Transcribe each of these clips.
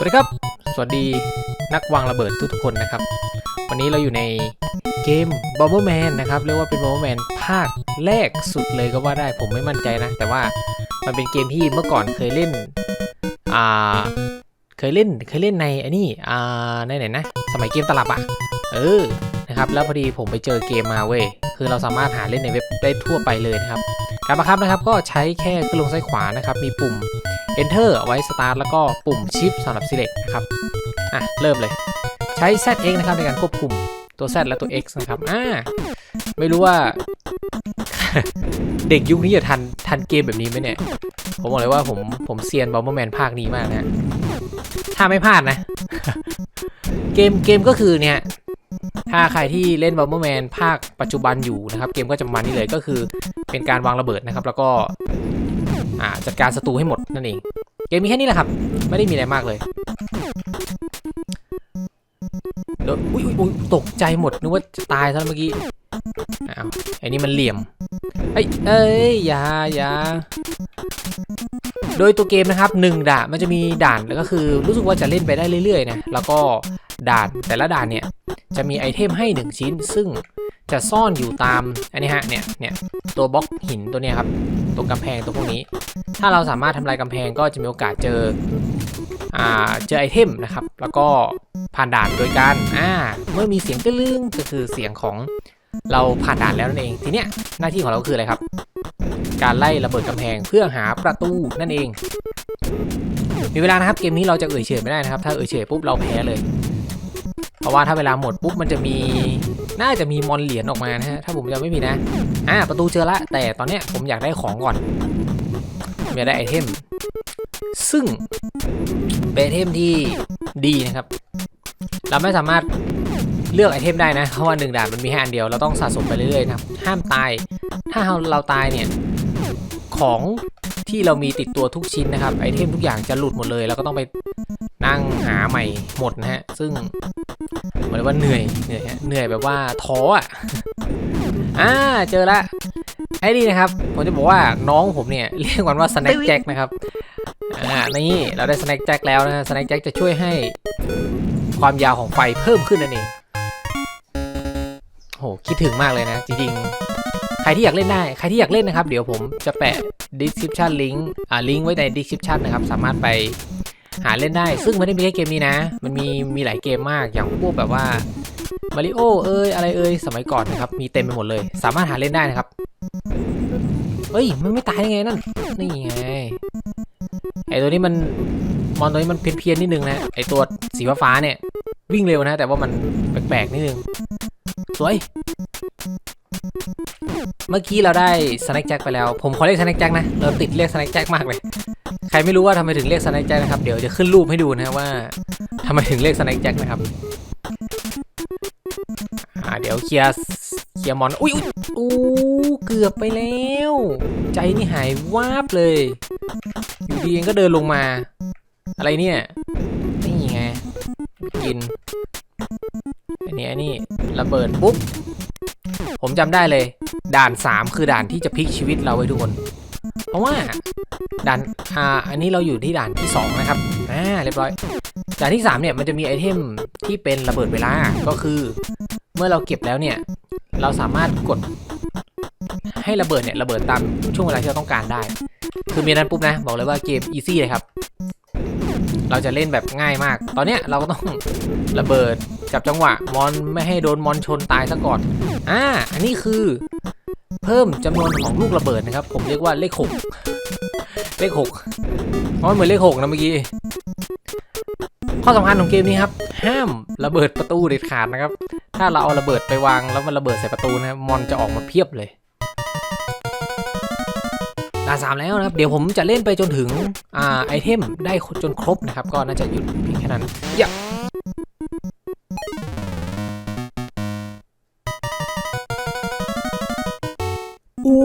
สวัสดีครับ สวัสดีนักวางระเบิดทุกๆคนนะครับ วันนี้เราอยู่ในเกม Bomberman นะครับ เรียกว่าเป็น Bomberman ภาคแรกสุดเลยก็ว่าได้ผมไม่มั่นใจนะ แต่ว่ามันเป็นเกมที่เมื่อก่อนเคยเล่น อ่า เคยเล่น เคยเล่นในอันนี้ อ่า ในไหนนะ สมัยเกมตลับอะ่ะ เออ นะครับ แล้วพอดีผมไปเจอเกมมาเว้ย คือเราสามารถหาเล่นในเว็บได้ทั่วไปเลยนะครับ การบังคับนะครับก็ใช้แค่ขึ้นลงซ้ายขวานะครับ มีปุ่ม Enter เอาไว้ Start แล้วก็ปุ่ม Shift สำหรับ Select นะครับ อะ เริ่มเลย ใช้ ZX นะครับในการควบคุมตัว Z และตัว X นะครับ อ่า ไม่รู้ว่า เด็กยุคนี้จะทันทันเกมแบบนี้ไหมเนี่ย ผมบอกเลยว่าผมผมเซียนบอมเบอร์แมนภาคนี้มากนะ ถ้าไม่พลาดนะ เกมเกมก็คือเนี่ยถ้าใครที่เล่นบอมเบอร์แมนภาคปัจจุบันอยู่นะครับ เกมก็จะมาณนี้เลยก็คือเป็นการวางระเบิดนะครับ แล้วก็ อ่าจัดการศัตรูให้หมดนั่นเอง เกมมีแค่นี้แหละครับ ไม่ได้มีอะไรมากเลยเดี๋ยวอุ้ยอุ้ยอุ๊ยตกใจหมดนึกว่าจะตายซะเมื่อกี้อ้าวไอ้นี่มันเหลี่ยมเอ้ยเอ้ยอย่าอย่าโดยตัวเกมนะครับหนึ่งด่านมันจะมีด่านแล้วก็คือรู้สึกว่าจะเล่นไปได้เรื่อยๆนะแล้วก็ด่านแต่ละด่านเนี่ยจะมีไอเทมให้หนึ่งชิ้น ซึ่ง จะซ่อนอยู่ตามอันนี้ฮะเนี่ยเนี่ยตัวบล็อกหินตัวเนี้ยครับตรงกำแพงตัวพวกนี้ ถ้าเราสามารถทำลายกำแพงก็จะมีโอกาสเจออ่าเจอไอเทมนะครับ แล้วก็ผ่านด่านโดยการอ่าเมื่อมีเสียงกระลึงก็คือเสียงของเราผ่านด่านแล้วนั่นเอง ทีเนี้ยหน้าที่ของเราคืออะไรครับ การไล่ระเบิดกำแพงเพื่อหาประตูนั่นเอง มีเวลานะครับเกมนี้เราจะเอ่ยเฉยไม่ได้นะครับ ถ้าเอ่ยเฉยปุ๊บเราแพ้เลย เพราะว่าถ้าเวลาหมดปุ๊บมันจะมี น่าจะมีมอนเหรียญออกมานะฮะถ้าผมจำไม่ผิดนะอ่าประตูเจอละ แต่ตอนเนี้ยผมอยากได้ของก่อนอยากได้ไอเทมซึ่งเป็นไอเทมที่ดีนะครับ เราไม่สามารถเลือกไอเทมได้นะ เพราะว่าหนึ่งด่านมันมีแค่อันเดียว เราต้องสะสมไปเรื่อยๆนะครับห้ามตาย ถ้าเราเราตายเนี่ย ของที่เรามีติดตัวทุกชิ้นนะครับ ไอเทมทุกอย่างจะหลุดหมดเลย แล้วก็ต้องไป นั่งหาใหม่หมดนะฮะ ซึ่งเหมือนว่าเหนื่อยเหนื่อยฮะเหนื่อยแบบว่าท้ออะอ่าเจอละไอ้นี่นะครับผมจะบอกว่าน้องผมเนี่ยเรียกมันว่า snack jack นะครับอ่านี่เราได้ snack jack แล้วนะ snack jack จะช่วยให้ความยาวของไฟเพิ่มขึ้นนั่นเองโหคิดถึงมากเลยนะ จริงๆ ใครที่อยากเล่นได้ ใครที่อยากเล่นนะครับ เดี๋ยวผมจะแปะ description link อ่าลิงก์ไว้ใน description นะครับ สามารถไป หาเล่นได้ ซึ่งไม่ได้มีแค่เกมนี้นะ มันมีมีหลายเกมมากอย่างพวกแบบว่ามาริโอเอ้ยอะไรเอ้ยสมัยก่อนนะครับ มีเต็มไปหมดเลย สามารถหาเล่นได้นะครับเฮ้ยมันไม่ตายได้ไงนั่นนี่ไงไอตัวนี้มันมอนตัวนี้มันเพี้ยนๆนิดนึงนะไอตัวสีฟ้าเนี่ยวิ่งเร็วนะ แต่ว่ามันแปลกๆนิดนึงสวย เมื่อกี้เราได้สแน็คแจ็คไปแล้ว ผมขอเรียกสแน็คแจ็คนะ เราติดเรียกสแน็คแจ็คมากเลย ใครไม่รู้ว่าทำไมถึงเรียกสแน็คแจ็คนะครับ เดี๋ยวจะขึ้นรูปให้ดูนะว่าทำไมถึงเรียกสแน็คแจ็คนะครับอ่าเดี๋ยวเคลียร์เคลียร์มอน อุ้ยอุ๊ยอู้เกือบไปแล้ว ใจนี่หายวาบเลย อยู่ดีเองก็เดินลงมา อะไรเนี่ย นี่ไง กิน อันนี้อันนี้ระเบิดปุ๊บ ผมจำได้เลย ด่าน 3 คือด่านที่จะพลิกชีวิตเราไว้ทุกคน เพราะว่าด่านอ่าอันนี้เราอยู่ที่ด่านที่ 2 นะครับอ่าเรียบร้อยด่านที่ 3 เนี่ยมันจะมีไอเทมที่เป็นระเบิดเวลาก็คือ เมื่อเราเก็บแล้วเนี่ย เราสามารถกด ให้ระเบิดเนี่ยระเบิดตามช่วงเวลาที่เราต้องการได้ คือมีนั้นปุ๊บนะ บอกเลยว่าเกมอีซี่เลยครับ เราจะเล่นแบบง่ายมาก ตอนเนี้ยเราก็ต้องระเบิดจับจังหวะมอนไม่ให้โดนมอนชนตายซะก่อน อ่า อันนี้คือ เพิ่มจำนวนของลูกระเบิดนะครับ ผมเรียกว่าเลขหกเลขหกเพราะมันเหมือนเลขหกนะเมื่อกี้ ข้อสำคัญของเกมนี้ครับ ห้ามระเบิดประตูเด็ดขาดนะครับ ถ้าเราเอาระเบิดไปวางแล้วมันระเบิดใส่ประตูนะครับมอนจะออกมาเพียบเลย ด่านสามแล้วนะครับ เดี๋ยวผมจะเล่นไปจนถึงอ่าไอเทมได้จนครบนะครับ ก็น่าจะหยุดเพียงแค่นั้นอย่าอู้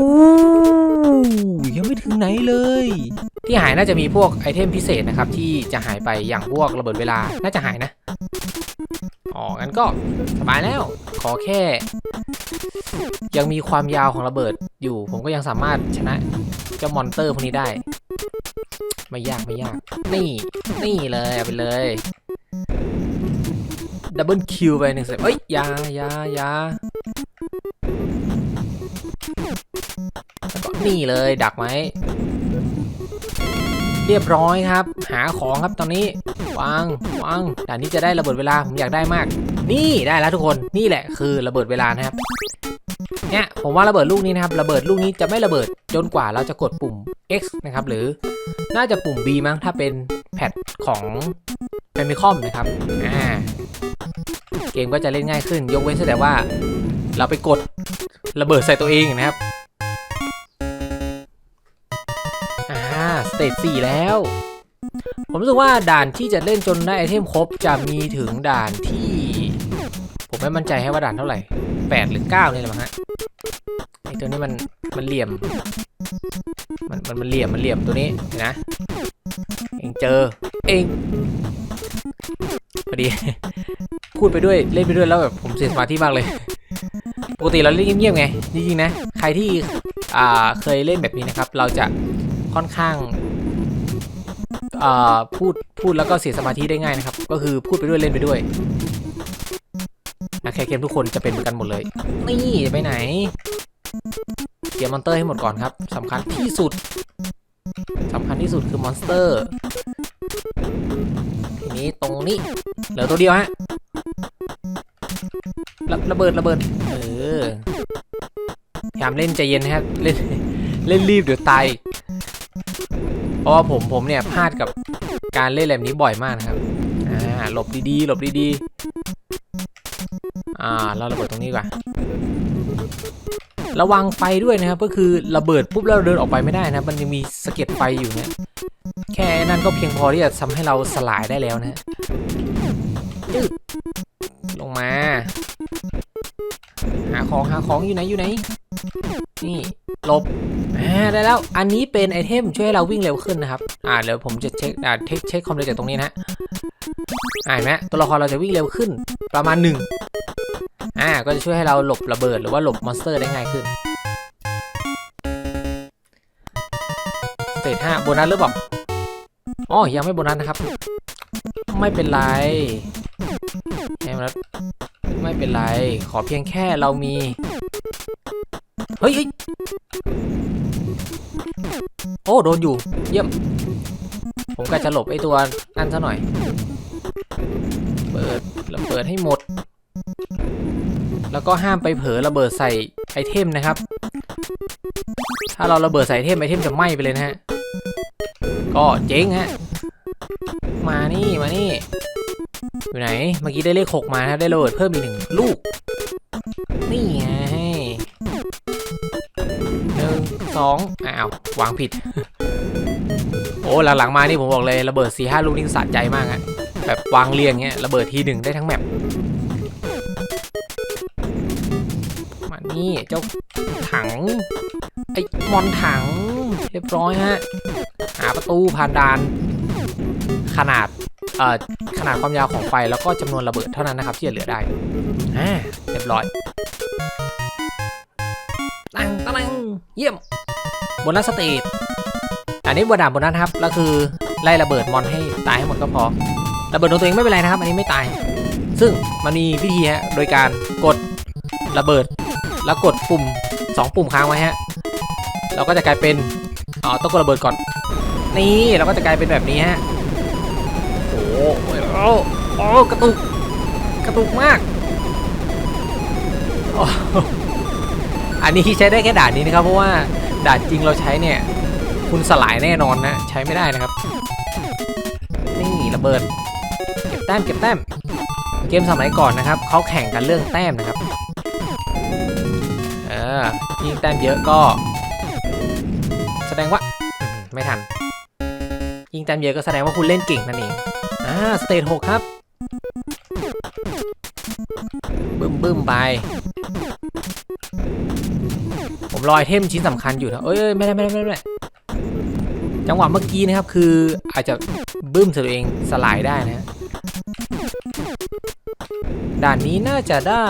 ยังไม่ถึงไหนเลย ที่หายน่าจะมีพวกไอเทมพิเศษนะครับ ที่จะหายไปอย่างพวกระเบิดเวลาน่าจะหายนะอ๋องั้นก็สบายแล้ว ขอแค่ ยังมีความยาวของระเบิดอยู่ ผมก็ยังสามารถชนะ จ้ามอนเตอร์พวกนี้ได้ ไม่ยากไม่ยาก นี่ นี่เลยเอาไปเลยดับเบิลคิวไปหนึ่งเสร็จเอ้ยยายายาแล้วก็นี่เลยดักไหม เรียบร้อยครับ หาของครับตอนนี้วางวางด่านนี้จะได้ระเบิดเวลาผมอยากได้มาก นี่ได้แล้วทุกคนนี่แหละคือระเบิดเวลานะครับ เนี่ยผมว่าระเบิดลูกนี้นะครับระเบิดลูกนี้จะไม่ระเบิดจนกว่าเราจะกดปุ่ม X นะครับหรือน่าจะปุ่ม B มั้งถ้าเป็นแพทของ f a m i c o m นะครับอ่าเกมก็จะเล่นง่ายขึ้น ยกเว้นแต่ว่า เราไปกดระเบิดใส่ตัวเองนะครับอ่าสเตจ4แล้ว ผมรู้สึกว่าด่านที่จะเล่นจนได้ไอเทมครบจะมีถึงด่านที่ ผมไม่มั่นใจให้ว่าด่านเท่าไหร่ 8 หรือ 9 นี่แหละมั้งฮะ ตัวนี้มันมันเหลี่ยม มันมันมันเหลี่ยมมันเหลี่ยมตัวนี้นะ เองเจอ เองพอดี พูดไปด้วยเล่นไปด้วยแล้วแบบผมเสียสมาธิมากเลย ปกติเราเล่นเงียบๆไงจริงๆนะ ใครที่อ่าเคยเล่นแบบนี้นะครับ เราจะค่อนข้างอ่าพูดพูดแล้วก็เสียสมาธิได้ง่ายนะครับ ก็คือพูดไปด้วยเล่นไปด้วยนะแคร์เกมทุกคนจะเป็นเหมือนกันหมดเลย นี่ไปไหน เกียร์มอนเตอร์ให้หมดก่อนครับสำคัญที่สุดสำคัญที่สุดคือมอนสเตอร์ทีนี้ตรงนี้เหลือตัวเดียวฮะระระเบิดระเบิดเออพยายามเล่นใจเย็นนะเล่นเล่นรีบเดี๋ยวตายเพราะว่าผมผมเนี่ยพลาดกับการเล่นแบบนี้บ่อยมากนะครับอ่าหลบดีๆหลบดีๆอ่าเราระเบิดตรงนี้กว่า ระวังไฟด้วยนะครับ ก็คือระเบิดปุ๊บแล้วเดินออกไปไม่ได้นะ มันยังมีสะเก็ดไฟอยู่เนี่ยแค่นั้นก็เพียงพอที่จะทำให้เราสลายได้แล้วนะลงมา หาของหาของอยู่ไหนอยู่ไหน นี่ลบอ่าได้แล้ว อันนี้เป็นไอเทมช่วยให้เราวิ่งเร็วขึ้นนะครับ อ่าเดี๋ยวผมจะเช็คอ่าเช็คเช็คความเร็วจากตรงนี้นะฮะอ่าเห็นไหมตัวละครเราจะวิ่งเร็วขึ้นประมาณหนึ่ง อ่าก็จะช่วยให้เราหลบระเบิดหรือว่าหลบมอนสเตอร์ได้ง่ายขึ้นสเตจห้าโบนัสหรือเปล่าอ๋อยังไม่โบนัสนะครับ ไม่เป็นไรไม่โบนัสไม่เป็นไร ขอเพียงแค่เรามีเฮ้ยเฮ้ยโอ้โดนอยู่เยี่ยม ผมก็จะหลบไอ้ตัวนั่นซะหน่อย เปิดระเบิดให้หมด แล้วก็ห้ามไปเผลอระเบิดใส่ไอเทมนะครับ ถ้าเราระเบิดใส่ไอเทมไอเทมจะไหม้ไปเลยนะฮะ ก็เจ๊งฮะ มานี่มานี่ อยู่ไหน เมื่อกี้ได้เลขหกมาครับได้ระเบิดเพิ่มอีกหนึ่งลูก นี่ไงหนึ่งสองอ้าว วางผิด โอ้หลังๆมานี่ผมบอกเลยระเบิดสี่ห้าลูกนี่สะใจมากอะแบบวางเรียงเงี้ยระเบิดทีหนึ่งได้ทั้งแมป นี่เจ้าถังไอ้มอนถัง เรียบร้อยฮะ หาประตูผ่านด่าน ขนาดเอ่อขนาดความยาวของไฟแล้วก็จำนวนระเบิดเท่านั้นนะครับ ที่จะเหลือได้อ่าเรียบร้อยตังตังเยี่ยมบนัสสเตจอันนี้บนด่านบนัสครับแล้วคือไล่ระเบิดมอนให้ตายให้หมดก็พอระเบิดโดนตัวเองไม่เป็นไรนะครับ อันนี้ไม่ตาย ซึ่งมันมีวิธีฮะโดยการกดระเบิด แล้วกดปุ่ม 2 ปุ่มค้างไว้ฮะ เราก็จะกลายเป็นอ๋อต้องกดระเบิดก่อน นี่เราก็จะกลายเป็นแบบนี้ฮะ โอ้โหโอ้โอ้กระตุก กระตุกมาก อันนี้ใช้ได้แค่ด่านนี้นะครับ เพราะว่าด่านจริงเราใช้เนี่ย คุณสลายแน่นอนนะ ใช้ไม่ได้นะครับ นี่ระเบิด เก็บแต้มเก็บแต้ม เกมสมัยก่อนนะครับเขาแข่งกันเรื่องแต้มนะครับ ยิ่งแต้มเยอะก็ แสดงว่าไม่ทัน ยิ่งแต้มเยอะก็แสดงว่าคุณเล่นเก่งนั่นเองอ่าสเตจหกครับบึ้มบึ้มไปผมรอไอเทมชิ้นสำคัญอยู่นะเอ้ยไม่ได้ไม่ได้ไม่ได้จังหวะเมื่อกี้นะครับคืออาจจะบึ้มตัวเองสลายได้นะ ด่านนี้น่าจะได้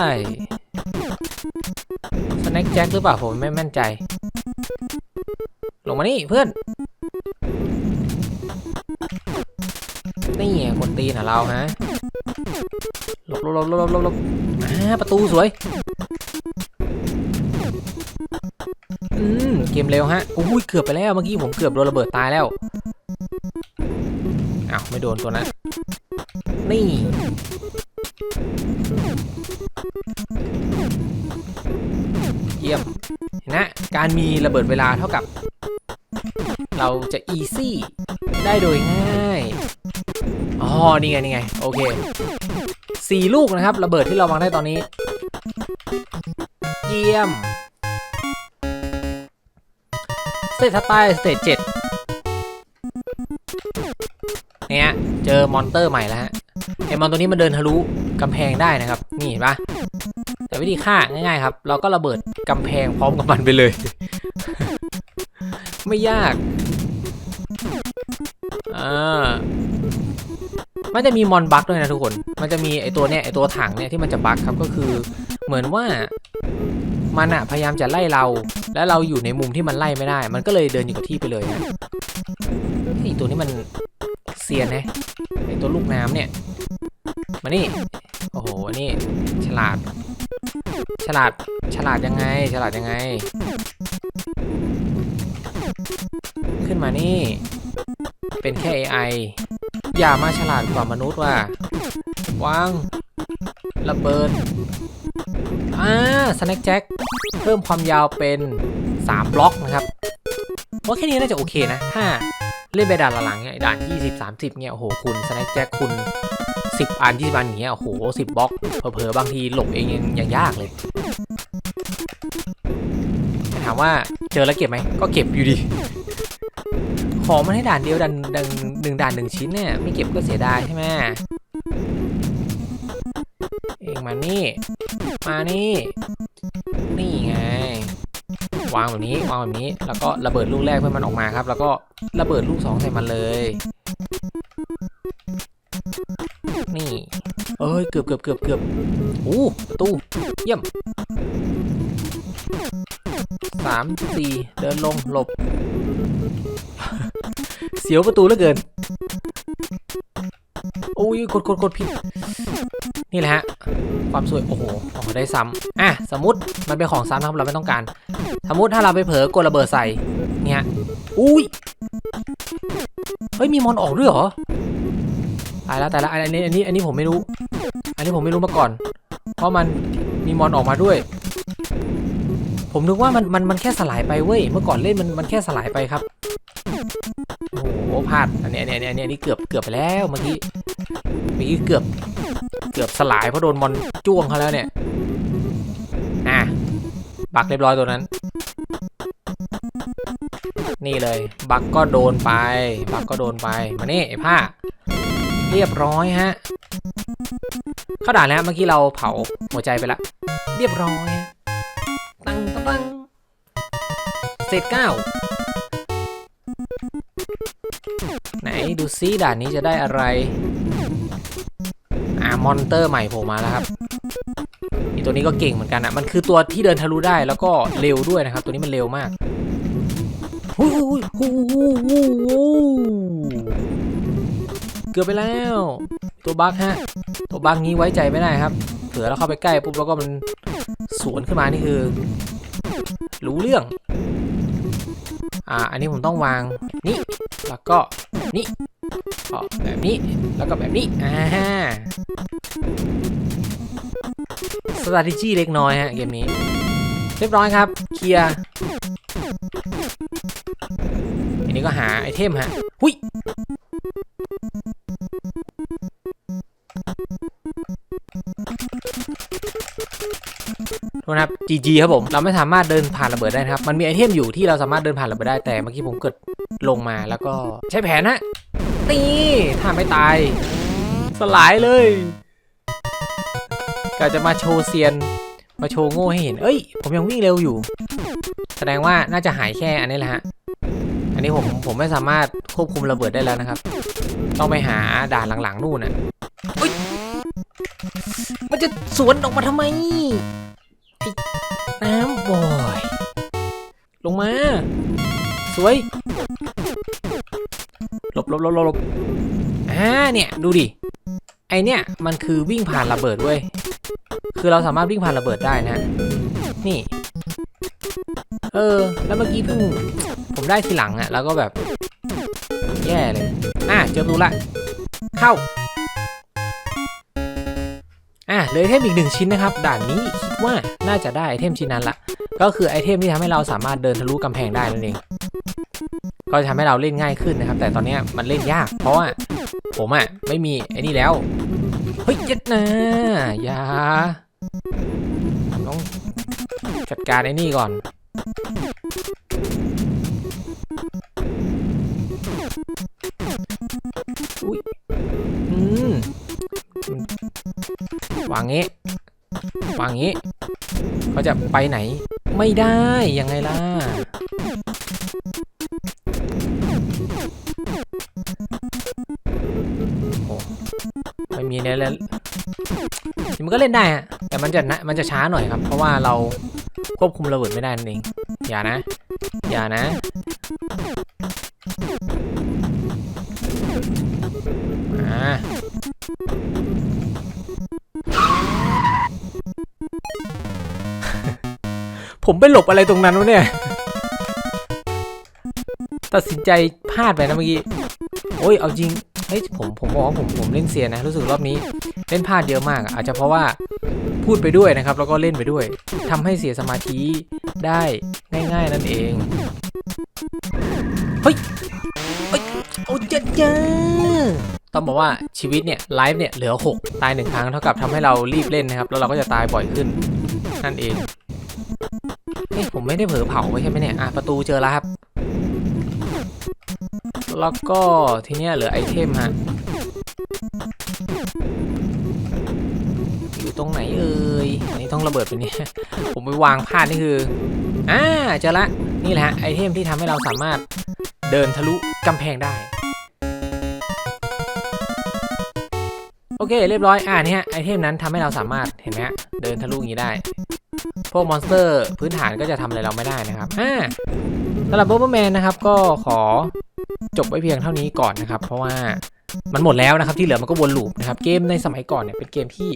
สแน็คแจ็คหรือเปล่าผมไม่แม่นใจ ลงมานี่เพื่อน นี่ไงคนตีนะเราฮะหลบหลบหลบหลบหลบหลบประตูสวย อืม เกมเร็วฮะอุ้ยเกือบไปแล้วเมื่อกี้ผมเกือบโดนระเบิดตายแล้วอ้าวไม่โดนตัวนั้นนี่ ยี่ยมเห็นนะการมีระเบิดเวลาเท่ากับ เราจะ easy ได้โดยง่ายอ๋อนี่ไงนี่ไงโอเคสี่ลูกนะครับระเบิดที่เราวางได้ตอนนี้ เยี่ยมสเตจถัดไปสเตจเจ็ดเนี่ยเจอมอนเตอร์ใหม่แล้วฮะไอมอนตัวนี้มันเดินทะลุกำแพงได้นะครับ นี่เห็นปะ แต่วิธีฆ่าง่ายๆครับ เราก็ระเบิดกำแพงพร้อมกับมันไปเลย ไม่ยากอ่ามันจะมีมอนบัคด้วยนะทุกคน มันจะมีไอตัวเนี้ยไอตัวถังเนี่ยที่มันจะบัคครับก็คือ เหมือนว่ามันอะพยายามจะไล่เรา แล้วเราอยู่ในมุมที่มันไล่ไม่ได้ มันก็เลยเดินอยู่กับที่ไปเลยนะไอตัวนี้มันเซียนนะไอตัวลูกน้ำเนี่ย มานี่ โอ้โห นี่ฉลาด ฉลาด ฉลาดยังไง ฉลาดยังไง ขึ้นมานี่ เป็นแค่ AI อย่ามาฉลาดกว่ามนุษย์ว่าวาง ระเบิด อ่าสแน็คแจ็ค เพิ่มความยาวเป็น 3 บล็อกนะครับว่าแค่นี้น่าจะโอเคนะ ถ้าเล่นไปด่านหลังเนี่ยด่าน 20 30เนี่ยโอ้โห คุณสแน็คแจ็คคุณ 10 อัน 20 อันอย่างเงี้ยโอ้โห 10 บล็อก เผลอๆ บางทีหลบเองยังยากเลยามว่าเจอแล้วเก็บไหมก็เก็บอยู่ดีของมันให้ด่านเดียวด่านด่านหนึ่งด่านหนึ่งชิ้นเนี่ยไม่เก็บก็เสียดายใช่ไหมเองมานี่ มานี่ นี่ไง วางแบบนี้วางแบบนี้ แล้วก็ระเบิดลูกแรกเพื่อมันออกมาครับ แล้วก็ระเบิดลูกสองใส่มันเลย นี่ เอ้ยเกือบเกือบเกือบเกือบอู้ประตูเยี่ยม สามสี่เดินลงหลบ เสียวประตูเหลือเกิน โอ้ยกดกดกดผิด นี่แหละฮะ ความสวย โอ้โหออกได้ซ้ำอะ สมมติมันเป็นของซ้ำนะครับเราไม่ต้องการ สมมติถ้าเราไปเผลอกดระเบิดใส่ เนี่ยอุ้ย เฮ้ย มีมอนออกด้วยเหรอ ตายแล้วตายแล้วอันนี้อันนี้อันนี้ผมไม่รู้ อันนี้ผมไม่รู้มาก่อน เพราะมันมีมอนออกมาด้วย ผมนึกว่ามันมันมันแค่สลายไปเว้ย เมื่อก่อนเล่นมันมันแค่สลายไปครับ โอ้โหพลาด อันนี้อันนี้อันนี้อันนี้นี่เกือบเกือบไปแล้วเมื่อกี้เมื่อกี้เกือบเกือบสลายเพราะโดนมอนจ้วงเขาแล้วเนี่ย อะบักเรียบร้อยตัวนั้น นี่เลย บักก็โดนไป บักก็โดนไป มานี่ไอ้ผ้า เรียบร้อยฮะ เข้าด่านแล้วเมื่อกี้เราเผาหัวใจไปละ เรียบร้อย ษเก้าไหนดูซิด่านนี้จะได้อะไร อ่ามอนเตอร์ใหม่โผล่มาแล้วครับอีตัวนี้ก็เก่งเหมือนกันอะมันคือตัวที่เดินทะลุได้แล้วก็เร็วด้วยนะครับ ตัวนี้มันเร็วมากเกือบไปแล้ว ตัวบั๊กฮะ ตัวบั๊กนี้ไว้ใจไม่ได้ครับเผื่อเราเข้าไปใกล้ปุ๊บแล้วก็มันสวนขึ้นมานี่คือ รู้เรื่อง อ่า อันนี้ผมต้องวางนี่ แล้วก็นี่ก็แบบนี้ แล้วก็แบบนี้ อ่า strategy เล็กน้อยฮะเกมนี้ เรียบร้อยครับ เคลียร์ อันนี้ก็หาไอเทมฮะ หุย โทษนะครับ GG ครับผม เราไม่สามารถเดินผ่านระเบิดได้นะครับ มันมีไอเทมอยู่ที่เราสามารถเดินผ่านระเบิดได้ แต่เมื่อกี้ผมเกิดลงมาแล้วก็ใช้แผนฮะนี่ถ้าไม่ตาย สลายเลยก็จะมาโชว์เซียน มาโชว์โง่ให้เห็น เอ้ย ผมยังวิ่งเร็วอยู่ แสดงว่าน่าจะหายแค่อันนี้แหละฮะ อันนี้ผมผมไม่สามารถควบคุมระเบิดได้แล้วนะครับ ต้องไปหาด่านหลังๆนู่นน่ะมันจะสวนออกมาทำไม น้ำบอย ลงมา สวย หลบหลบหลบหลบอ่าเนี่ย ดูดิ ไอเนี่ย มันคือวิ่งผ่านระเบิดเว้ย คือเราสามารถวิ่งผ่านระเบิดได้นะ นี่ เออ แล้วเมื่อกี้เพิ่ง ผมได้ทีหลังอะแล้วก็แบบ แย่เลย อะเจอประตูละ เข้า เหลยไอเทมอีกหนึ่งชิ้นนะครับ ด่านนี้คิดว่าน่าจะได้ไอเทมชิ้นนั้นละก็คือไอเทมที่ทำให้เราสามารถเดินทะลุกำแพงได้นั่นเอง ก็จะทำให้เราเล่นง่ายขึ้นนะครับ แต่ตอนนี้มันเล่นยาก เพราะว่าผมอะไม่มีไอ้นี่แล้ว เฮ้ยเจ็ดนะอย่าต้องจัดการไอ้นี่ก่อน วางงี้วางงี้เขาจะไปไหน ไม่ได้ยังไงล่ะโอ้ไม่มีเนี่ยแล้วมันก็เล่นได้ฮะแต่มันจะนะมันจะช้าหน่อยครับ เพราะว่าเราควบคุมระเบิดไม่ได้นั่นเองอย่านะ อย่านะ ผมไปหลบอะไรตรงนั้นวะเนี่ย ตัดสินใจพลาดไปนะเมื่อกี้ โอ้ย เอาจริง เฮ้ย ผม ผมบอกว่าผม ผมเล่นเซียนะ รู้สึกรอบนี้ เล่นพลาดเยอะมาก อาจจะเพราะว่าพูดไปด้วยนะครับ แล้วก็เล่นไปด้วยทำให้เสียสมาธิได้ง่ายๆนั่นเอง เฮ้ยเฮ้ยโอ้ยเจ้าเจ้าต้องบอกว่าชีวิตเนี่ยไลฟ์เนี่ยเหลือ 6 ตายหนึ่งครั้งเท่ากับทำให้เรารีบเล่นนะครับ แล้วเราก็จะตายบ่อยขึ้นนั่นเอง เฮ้ยผมไม่ได้เผลอเผาไว้ใช่ไหมเนี่ยอะประตูเจอแล้วครับ แล้วก็ทีเนี้ยเหลือไอเทมฮะ อยู่ตรงไหนเอ่ยอันนี้ต้องระเบิดไปเนี่ยผมไปวางพลาดนี่คือ อ่าเจอละนี่แหละฮะไอเทมที่ทำให้เราสามารถเดินทะลุกำแพงได้ โอเคเรียบร้อยอ่านี่ฮะไอเทมนั้นทำให้เราสามารถเห็นไหมฮะเดินทะลุอย่างนี้ได้ พวกมอนสเตอร์พื้นฐานก็จะทำอะไรเราไม่ได้นะครับอ่าสำหรับบ๊อบแมนนะครับก็ขอจบไว้เพียงเท่านี้ก่อนนะครับ เพราะว่ามันหมดแล้วนะครับ ที่เหลือมันก็วนลูปนะครับ เกมในสมัยก่อนเนี่ยเป็นเกมที่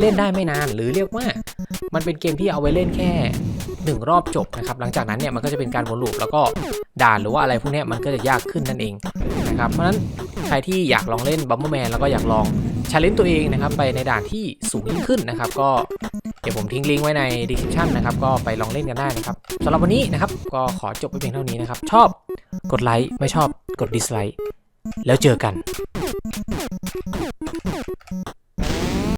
เล่นได้ไม่นาน หรือเรียกว่ามันเป็นเกมที่เอาไว้เล่นแค่หนึ่งรอบจบนะครับ หลังจากนั้นเนี่ยมันก็จะเป็นการวนลูปแล้วก็ด่านหรือว่าอะไรพวกนี้มันก็จะยากขึ้นนั่นเองนะครับ เพราะฉะนั้นใครที่อยากลองเล่นบัมเบอร์แมนแล้วก็อยากลอง ชาเลนจ์ตัวเองนะครับไปในด่านที่สูงยิ่งขึ้นนะครับ ก็เดี๋ยวผมทิ้งลิงก์ไว้ใน description นะครับ ก็ไปลองเล่นกันได้นะครับสำหรับวันนี้นะครับ ก็ขอจบไปเพียงเท่านี้นะครับ ชอบกดไลค์ไม่ชอบกดดิสไลค์แล้วเจอกัน